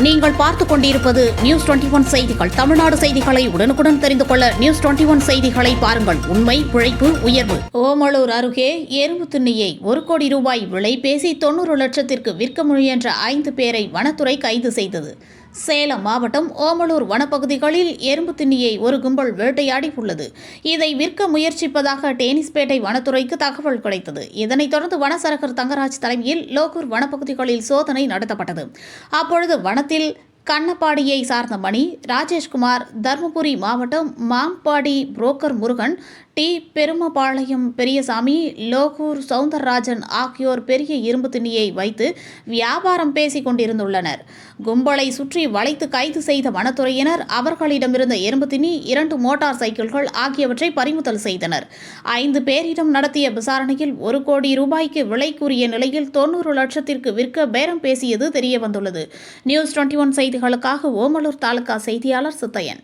நீங்கள் பார்த்துக் கொண்டிருப்பது நியூஸ் டுவெண்டி ஒன் செய்திகள். தமிழ்நாடு செய்திகளை உடனுக்குடன் தெரிந்து கொள்ள நியூஸ் டுவெண்டி ஒன் செய்திகளை பாருங்கள். உண்மை உழைப்பு உயர்வு. ஓமலூர் அருகே எறும்பு திண்ணியை ஒரு கோடி ரூபாய் விலை பேசி தொண்ணூறு லட்சத்திற்கு விற்க முயன்ற ஐந்து பேரை வனத்துறை கைது செய்தது. சேலம் மாவட்டம் ஓமலூர் வனப்பகுதிகளில் எறும்பு திண்ணியை ஒரு கும்பல் வேட்டையாடி உள்ளது இதை விற்க முயற்சிப்பதாக டேனிஸ்பேட்டை வனத்துறைக்கு தகவல் கிடைத்தது. இதனைத் தொடர்ந்து வனசரகர் தங்கராஜ் தலைமையில் லோகூர் வனப்பகுதிகளில் சோதனை நடத்தப்பட்டது. அப்பொழுது வனத்தில் கண்ணப்பாடியை சார்ந்த மணி ராஜேஷ்குமார் தருமபுரி மாவட்டம் மாம்பாடி புரோக்கர் முருகன் டி பெருமபாளையம் பெரியசாமி லோகூர் சவுந்தரராஜன் ஆகியோர் பெரிய இரும்பு திண்ணியை வைத்து வியாபாரம் பேசிக் கொண்டிருந்துள்ளனர். கும்பலை சுற்றி வளைத்து கைது செய்த வனத்துறையினர் அவர்களிடமிருந்த இரும்பு திணி இரண்டு மோட்டார் சைக்கிள்கள் ஆகியவற்றை பறிமுதல் செய்தனர். ஐந்து பேரிடம் நடத்திய விசாரணையில் ஒரு கோடி ரூபாய்க்கு விலை கூறிய நிலையில் தொண்ணூறு லட்சத்திற்கு விற்க பேரம் பேசியது தெரியவந்துள்ளது. நியூஸ் டுவெண்ட்டி ஒன் செய்திகளுக்காக ஓமலூர் தாலுகா செய்தியாளர் சித்தையன்.